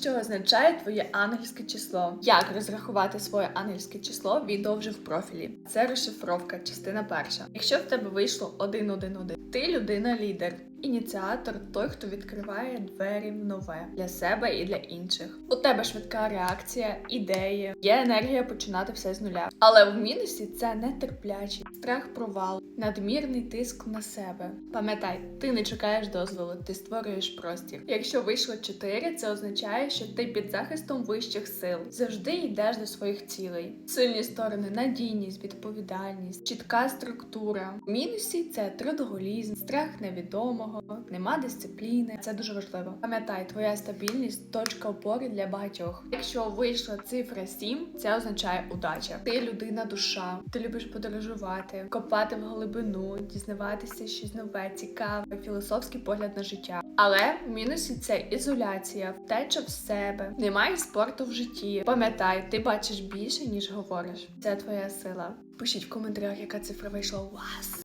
Що означає твоє ангельське число? Як розрахувати своє ангельське число? Відео вже в профілі. Це розшифровка, частина перша. Якщо в тебе вийшло 1-1-1, ти людина лідер. Ініціатор той, хто відкриває двері в нове для себе і для інших. У тебе швидка реакція, ідеї, є енергія починати все з нуля. Але в мінусі це нетерплячість, страх провалу, надмірний тиск на себе. Пам'ятай, ти не чекаєш дозволу, ти створюєш простір. Якщо вийшло 4, це означає, що ти під захистом вищих сил завжди йдеш до своїх цілей. Сильні сторони, надійність, відповідальність, чітка структура. В мінусі це трудоголізм, страх невідомого, нема дисципліни. Це дуже важливо. Пам'ятай, твоя стабільність точка опори для багатьох. Якщо вийшла цифра 7, це означає удача. Ти людина душа, ти любиш подорожувати, копати в глибину, дізнаватися щось нове, цікаве, філософський погляд на життя. Але в мінусі це ізоляція, втеча в себе, немає спорту в житті. Пам'ятай, ти бачиш більше, ніж говориш. Це твоя сила. Пишіть в коментарях, яка цифра вийшла у вас.